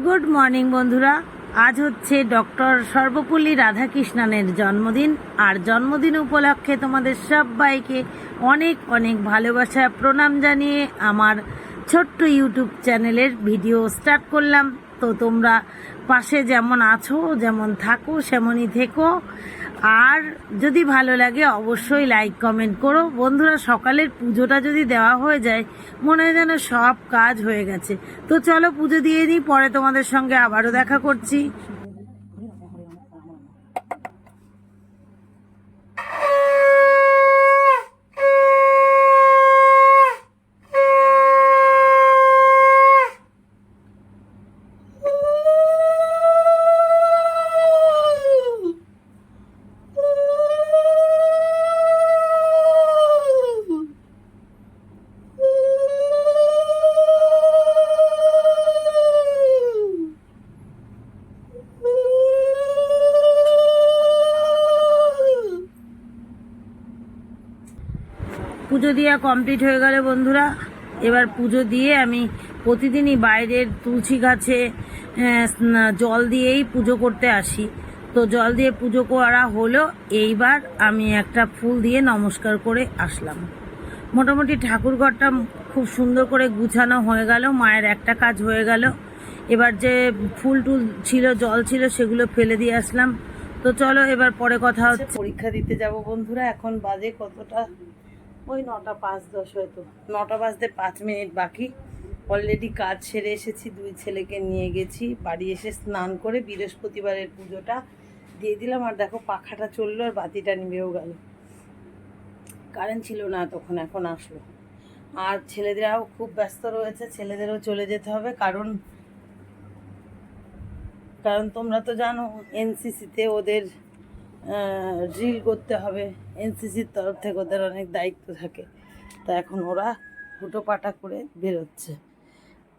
Good morning বন্ধুরা। আজ হচ্ছে ডক্টর সর্বপল্লী রাধাকৃষ্ণনের জন্মদিন, আর জন্মদিন উপলক্ষে তোমাদের সবাইকে অনেক অনেক ভালোবাসা, প্রণাম জানিয়ে আমার ছোট্ট ইউটিউব চ্যানেলের ভিডিও স্টার্ট করলাম। তো তোমরা পাশে যেমন আছো, যেমন থাকো, সেমনই থেকো। আর যদি ভালো লাগে, অবশ্যই লাইক কমেন্ট করো। বন্ধুরা, সকালের পুজোটা যদি দেওয়া হয়ে যায়, মনে হয় যেন সব কাজ হয়ে গেছে। তো চলো পুজো দিয়ে নিই, পরে তোমাদের সঙ্গে আবারও দেখা করছি। দেওয়া কমপ্লিট হয়ে গেলে বন্ধুরা। এবার পুজো দিয়ে আমি প্রতিদিনই বাইরের তুলসী গাছে জল দিয়েই পুজো করতে আসি। তো জল দিয়ে পুজো করা হলো, এইবার আমি একটা ফুল দিয়ে নমস্কার করে আসলাম। মোটামুটি ঠাকুরঘরটা খুব সুন্দর করে গুছানো হয়ে গেল, মায়ের একটা কাজ হয়ে গেল। এবার যে ফুল টুল ছিল, জল ছিল, সেগুলো ফেলে দিয়ে আসলাম। তো চলো এবার পরে কথা হচ্ছে। পরীক্ষা দিতে যাব বন্ধুরা, এখন বাজে কতটা? ওই নটা পাঁচ দশ হয়তো। নটা বাজতে পাঁচ মিনিট বাকি। অলরেডি কাজ সেরে এসেছি, দুই ছেলেকে নিয়ে গেছি। বাড়ি এসে স্নান করে বৃহস্পতিবারের পুজোটা দিয়ে দিলাম। আর দেখো পাখাটা চলল আর বাতিটা নিভেও গেল। কারেন্ট ছিল না তখন, এখন আসলো। আর ছেলেদেরাও খুব ব্যস্ত রয়েছে, ছেলেদেরও চলে যেতে হবে। কারণ কারণ তোমরা তো জানো এনসিসিতে ওদের ড্রিল করতে হবে। এনসিসির তরফ থেকে ওদের অনেক দায়িত্ব থাকে। তা এখন ওরা হুটো পাটা করে বেরোচ্ছে।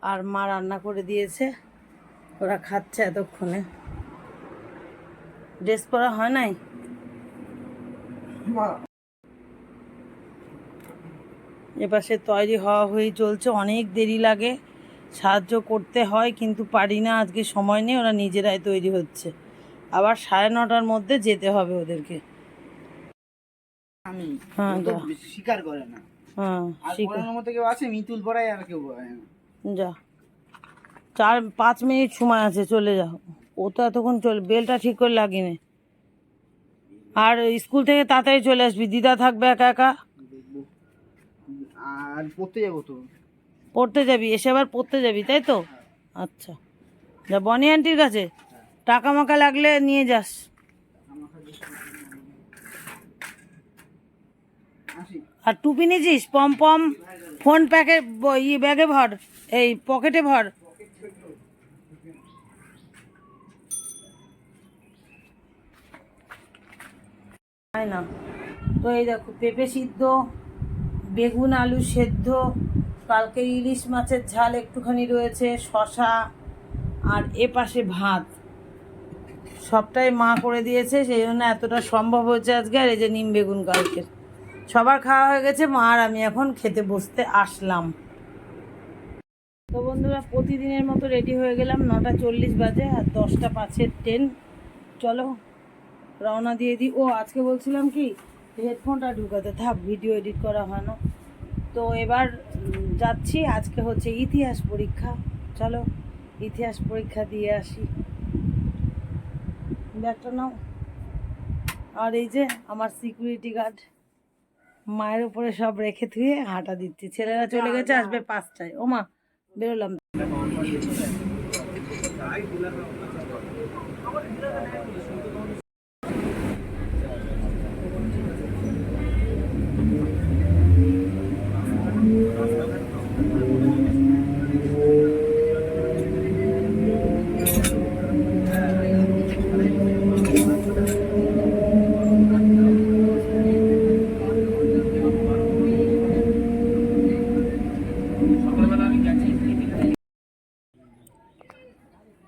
আর মা রান্না করে দিয়েছে। ওরা খাচ্ছে এতক্ষণে। ড্রেস পরা হয় নাই? এপাশে তৈরি হওয়া হয়ে চলছে। অনেক দেরি লাগে। সাহায্য করতে হয় কিন্তু পারি না। আজকে সময় নেই। ওরা নিজেরাই তৈরি হচ্ছে। আবার সাড়ে নটার মধ্যে যেতে হবে ওদেরকে। আমি হ্যাঁ, যা। স্বীকার করে না। হ্যাঁ আর মতো কেউ আছে? মিতুল পড়ায় আর কেউ যা। চার পাঁচ মিনিট সময় আছে চলে যাও ও তো এতক্ষণ চল বেলটা ঠিক করে লাগিনি আর স্কুল থেকে তাড়াতাড়ি চলে আসবি দিদা থাকবে একা একা। আর পড়তে যাব তো। পড়তে যাবি এসে আবার পড়তে যাবি তাই তো? আচ্ছা। যা বনি আন্টির কাছে? টাকা মাকা লাগলে নিয়ে যাস। আর টুপি নিয়েছিস? পম পম, ফোন প্যাকে ইয়ে ব্যাগে ভর, এই পকেটে ভর। তাই না। তো এই দেখো, পেঁপে সিদ্ধ, বেগুন, আলু সেদ্ধ, কালকে ইলিশ মাছের ঝাল একটুখানি রয়েছে শশা আর এ পাশে ভাত। সবটাই মা করে দিয়েছে, সেই জন্য এতটা সম্ভব হয়েছে আজকে, আর এই যে নিম বেগুন কালকের সবার খাওয়া হয়ে গেছে, মা আর আমি এখন খেতে বসতে আসলাম। তো বন্ধুরা, প্রতিদিনের মতো রেডি হয়ে গেলাম, নটা চল্লিশ বাজে আর দশটা পাঁচের ট্রেন চলো, রওনা দিয়ে দিই। ও, আজকে বলছিলাম কি, হেডফোনটা ঢুকাতে, থাক, ভিডিও এডিট করা হয় না। তো এবার যাচ্ছি, আজকে হচ্ছে ইতিহাস পরীক্ষা। চলো, ইতিহাস পরীক্ষা দিয়ে আসি। ব্যাগটা নাও। আর এই যে আমার সিকিউরিটি গার্ড মায়ের উপরে সব রেখে থুয়ে হাঁটা দিচ্ছি। ছেলেরা চলে গেছে আসবে পাঁচটায়। ও মা বেরোলাম।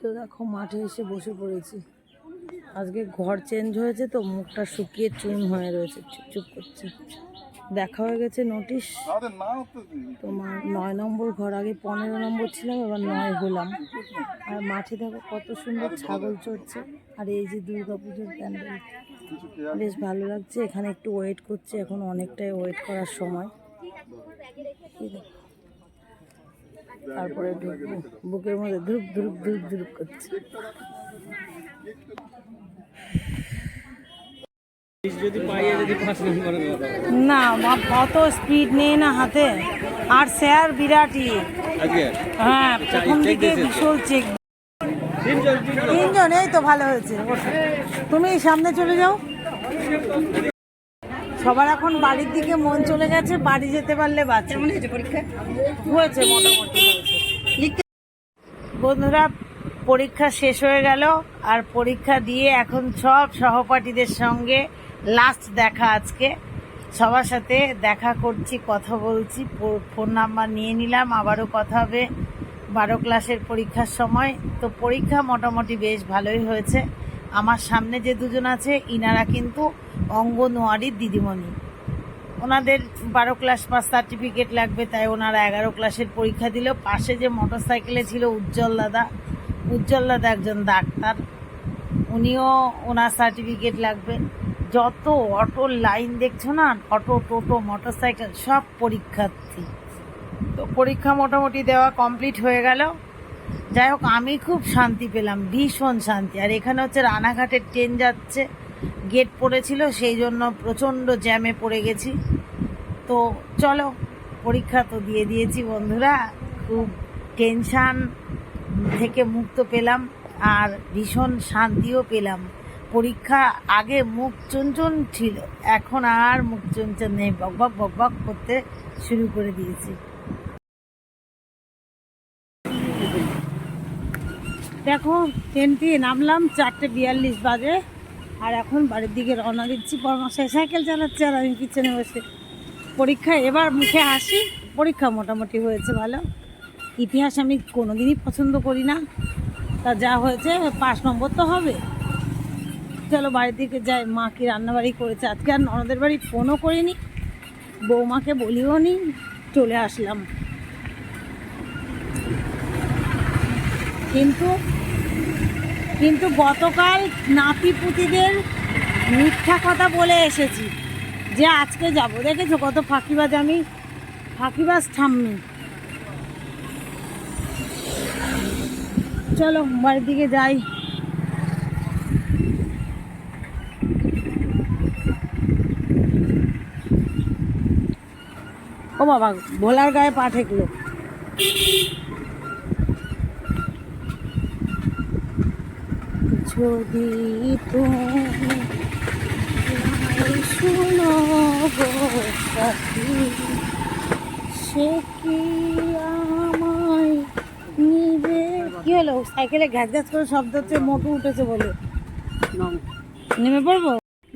তো দেখো, মাঠে এসে বসে পড়েছি। আজকে ঘর চেঞ্জ হয়েছে তো, মুখটা শুকিয়ে চুন হয়ে রয়েছে। চুপ চুপ করছে। দেখা হয়ে গেছে নোটিশ তোমার নয় নম্বর ঘর, আগে পনেরো নম্বর ছিলাম, এবার নয় হলাম। আর মাঠে দেখো কত সুন্দর ছাগল চড়ছে। আর এই যে দুর্গা পুজোর প্যান্ডেল বেশ ভালো লাগছে, এখানে একটু ওয়েট করছে, এখন অনেকটাই ওয়েট করার সময়। তারপরে ঢুকবো বুকের মধ্যে ধুপ ধুপ ধুপ ধুপ করছে। না অত স্পিড নেই না হাতে। আর স্যার বিরাটই হ্যাঁ প্রথম দিকে ভীষণ চেক তিনজন এই তো ভালো হয়েছে। তুমি সামনে চলে যাও। সবার এখন বাড়ির দিকে মন চলে গেছে বাড়ি যেতে পারলে বাচ্চা পরীক্ষা? হয়েছে মোটামুটি হয়েছে। বন্ধুরা পরীক্ষা শেষ হয়ে গেল আর পরীক্ষা দিয়ে এখন সব সহপাঠীদের সঙ্গে লাস্ট দেখা আজকে। সবার সাথে দেখা করছি কথা বলছি ফোন নাম্বার নিয়ে নিলাম আবারও কথা হবে বারো ক্লাসের পরীক্ষার সময়। তো পরীক্ষা মোটামুটি বেশ ভালোই হয়েছে। আমার সামনে যে দুজন আছে ইনারা কিন্তু অঙ্গনওয়াড়ির দিদিমণি। ওনাদের বারো ক্লাস পাস সার্টিফিকেট লাগবে, তাই ওনারা এগারো ক্লাসের পরীক্ষা দিল। পাশে যে মোটর সাইকেলে ছিল উজ্জ্বল দাদা উজ্জ্বল দাদা একজন ডাক্তার, উনিও ওনার সার্টিফিকেট লাগবে। যত অটোর লাইন দেখছ না, অটো, টোটো মোটর সাইকেল সব পরীক্ষার্থী। তো পরীক্ষা মোটামুটি দেওয়া কমপ্লিট হয়ে গেল। যাই হোক, আমি খুব শান্তি পেলাম, ভীষণ শান্তি। আর এখানে হচ্ছে রানাঘাটের ট্রেন যাচ্ছে। গেট পড়েছিল, সেই জন্য প্রচণ্ড জ্যামে পড়ে গেছি। তো চলো, পরীক্ষা তো দিয়ে দিয়েছি বন্ধুরা, খুব টেনশান থেকে মুক্ত পেলাম আর ভীষণ শান্তিও পেলাম। পরীক্ষা আগে মুখ চুনচুন ছিল, এখন আর মুখ চুনচুন নেই বকবক বকবক করতে শুরু করে দিয়েছি। দেখো ট্রেনটি নামলাম চারটে বিয়াল্লিশ বাজে। আর এখন বাড়ির দিকে রওনা দিচ্ছি পরমাশায় সাইকেল চালাচ্ছে আর আমি পিছনে বসে। পরীক্ষা, এবার মুখে হাসি, পরীক্ষা মোটামুটি হয়েছে ভালো। ইতিহাস আমি কোনোদিনই পছন্দ করি না। তা যা হয়েছে, পাঁচ নম্বর তো হবে। চলো বাড়ির দিকে যাই, মা কি রান্নাবাড়ি করেছে? আজকে আর ননদের বাড়ি ফোনও করিনি, বৌমাকে বলিও নি, চলে আসলাম। কিন্তু কিন্তু গতকাল নাতি পুতিদের মিথ্যা কথা বলে এসেছি যে আজকে যাব। দেখেছ কত ফাঁকিবাজ আমি? ফাঁকিবাজ ঠাম্মি। চলো, বাড়ির দিকে যাই। ও বাবা, ভোলার গায়ে পা ঠেকলো। যদি তুমি শুনো সাথী, সে কি আমায় নিবে? কি হলো? সাইকেলে ঘ্যাস ঘ্যাস করে শব্দ হচ্ছে মোটু উঠেছে বলে। নেমে। পড়ব?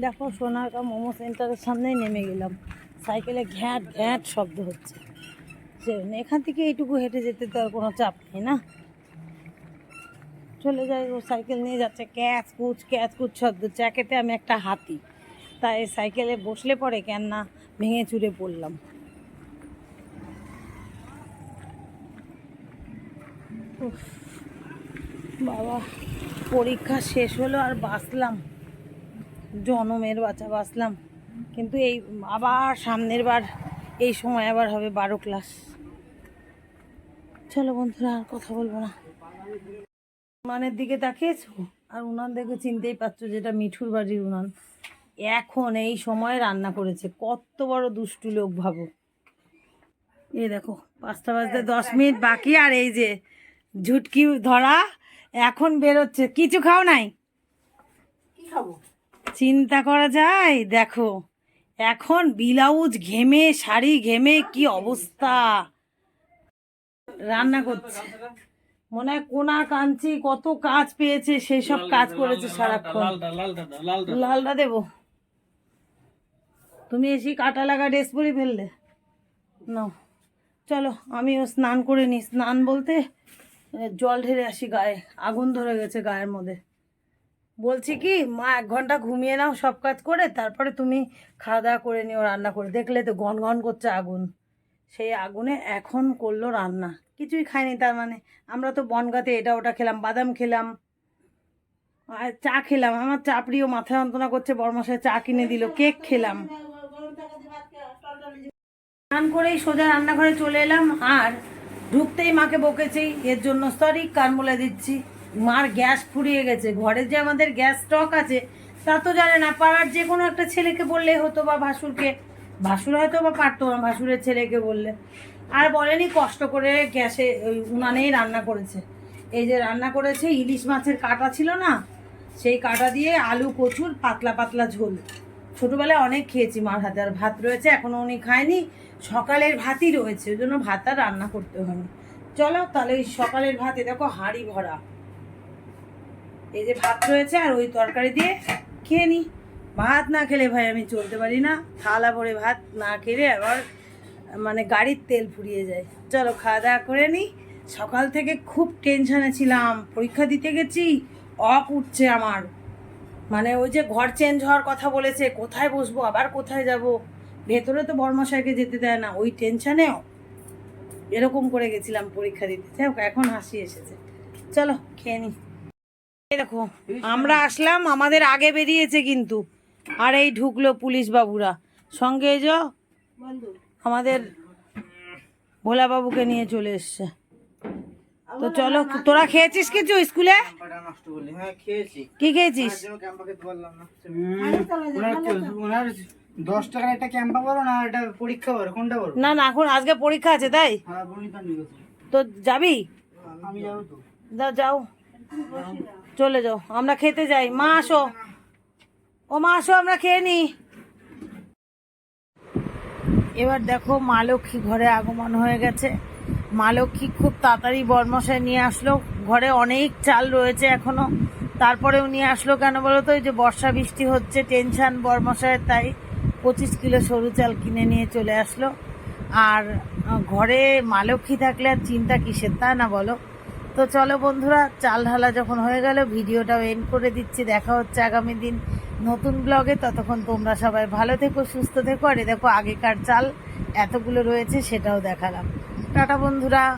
দেখো সোনারকা মোমো সেন্টারের সামনেই নেমে গেলাম। সাইকেলে ঘ্যাট ঘ্যাট শব্দ হচ্ছে। এখান থেকে এইটুকু হেঁটে যেতে তো আর কোনো চাপ নেই না? চলে যাই ও সাইকেল নিয়ে যাচ্ছে, ক্যাচ কুচ ক্যাচ কুচ শব্দ জ্যাকেটে আমি একটা হাতি। তাই সাইকেলে বসলে পরে কেন না ভেঙে চুরে পড়লাম। বাবা, পরীক্ষা শেষ হলো আর বাঁচলাম। জনমের বাচ্চা বাঁচলাম। কিন্তু এই আবার সামনের বার, এই সময় আবার হবে বারো ক্লাস চলো বন্ধুরা, আর কথা বলব না। উনানের দিকে তাকিয়েছো? আর উনান দেখে চিনতেই পারছ যেটা মিঠুর বাড়ির উনান। এখন এই সময় রান্না করেছে। কত বড় দুষ্টু লোক ভাবো। এ দেখো পাঁচটা বাজতে দশ মিনিট বাকি আর এই যে ঝুটকি ধরা এখন বেরোচ্ছে। কিছু খাও নাই? খাব? চিন্তা করা যায়। দেখো এখন ব্লাউজ ঘেমে শাড়ি ঘেমে কি অবস্থা? রান্না করছে। মনে হয় কোনা কাঞ্চি কত কাজ পেয়েছে সেই সব কাজ করেছে সারাক্ষণ। লালটা দেবো। তুমি এসে কাটা লাগা ড্রেস পরে ফেললে। না চলো আমিও স্নান করে নিই স্নান বলতে জল ঢেলে আসি গায়ে। আগুন ধরে গেছে গায়ের মধ্যে। বলছি কি মা এক ঘণ্টা ঘুমিয়ে নাও সব কাজ করে তারপরে তুমি খাওয়া দাওয়া করে নিও রান্না করে। দেখলে তো গন গন করছে আগুন। সেই আগুনে এখন করল রান্না। কিছুই খাইনি তার মানে। আমরা তো বনগাতে এটা ওটা খেলাম, বাদাম খেলাম, আর চা খেলাম। আমার চা প্রিয় মাথায় যন্ত্রণা করছে বরমশাই চা কিনে দিল, কেক খেলাম। স্নান করেই সোজা রান্নাঘরে চলে এলাম, আর ঢুকতেই মাকে বকেছি, এর জন্য সরি কান বলে দিচ্ছি। মার গ্যাস ফুরিয়ে গেছে, ঘরে যে আমাদের গ্যাস স্টক আছে, তা তো জানে না, পাড়ার যে কোনো একটা ছেলেকে বললেই হতো, বা ভাসুরকে। ভাসুর হয়তো বা পারতো না ভাসুরের ছেলেকে বললে। আর বলেনি কষ্ট করে গ্যাসে, ওই উনানেই রান্না করেছে। এই যে রান্না করেছে, ইলিশ মাছের কাটা ছিল না, সেই কাটা দিয়ে আলু, কচুর পাতলা পাতলা ঝোল। ছোটোবেলায় অনেক খেয়েছি মার হাতে, আর ভাত রয়েছে, এখনও উনি খায়নি। সকালের ভাতই রয়েছে, ওই জন্য ভাত আর রান্না করতে হয়নি। চলো তাহলে ওই সকালের ভাতে দেখো হাঁড়ি ভরা। এই যে ভাত রয়েছে, আর ওই তরকারি দিয়ে খেয়ে নি। ভাত না খেলে ভাই আমি চলতে পারি না। থালা ভরে ভাত না খেলে আবার মানে গাড়ির তেল ফুরিয়ে যায়। চলো খাওয়া দাওয়া করে নি। সকাল থেকে খুব টেনশনে ছিলাম। পরীক্ষা দিতে গেছি, অফ উঠছে আমার। মানে ওই যে ঘর চেঞ্জ হওয়ার কথা বলেছে, কোথায় বসবো, আবার কোথায় যাব? ভেতরে তো বর্মশাইকে যেতে দেয় না। ওই টেনশনেও এরকম করে গেছিলাম পরীক্ষা দিতে। যাই এখন হাসি এসেছে। চলো, খেয়ে নি। দেখো, আমরা আসলাম, আমাদের আগে বেরিয়েছে কিন্তু। আর এই ঢুকলো পুলিশ বাবুরা সঙ্গে এই যে আমাদের ভোলা বাবুকে নিয়ে চলে এসছে। তো চলো তোরা খেয়েছিস কিছু স্কুলে? হ্যাঁ খেয়েছি। কি খেয়েছিস? দশ টাকার একটা ক্যাম্পা বলো না একটা পরীক্ষা বলো। কোনটা না না এখন আজকে পরীক্ষা আছে তাই? হ্যাঁ তো যাবি? আমি যাব তো। যা- যাও। চলে যাও আমরা খেতে যাই। মা আসো। ও মা আসো আমরা খেয়ে নি। এবার দেখো মা লক্ষ্মী ঘরে আগমন হয়ে গেছে। মা লক্ষ্মী খুব তাড়াতাড়ি বরমশাই নিয়ে আসলো। ঘরে অনেক চাল রয়েছে এখনও। তারপরেও নিয়ে আসলো কেন বলো তো? ওই যে বর্ষা বৃষ্টি হচ্ছে টেনশন বরমশায়ের তাই পঁচিশ কিলো সরু চাল কিনে নিয়ে চলে আসলো। আর ঘরে মা লক্ষ্মী থাকলে আর চিন্তা কিসের, তা না বলো? তো চলো বন্ধুরা, চাল ঢালা যখন হয়ে গেল, ভিডিওটাও এন্ড করে দিচ্ছি। দেখা হচ্ছে আগামী দিন। নতুন ব্লগে ততক্ষণ তোমরা সবাই ভালো থেকো, সুস্থ থেকো, আর দেখো আগেকার চাল এতগুলো রয়েছে সেটাও দেখালাম। টাটা বন্ধুরা।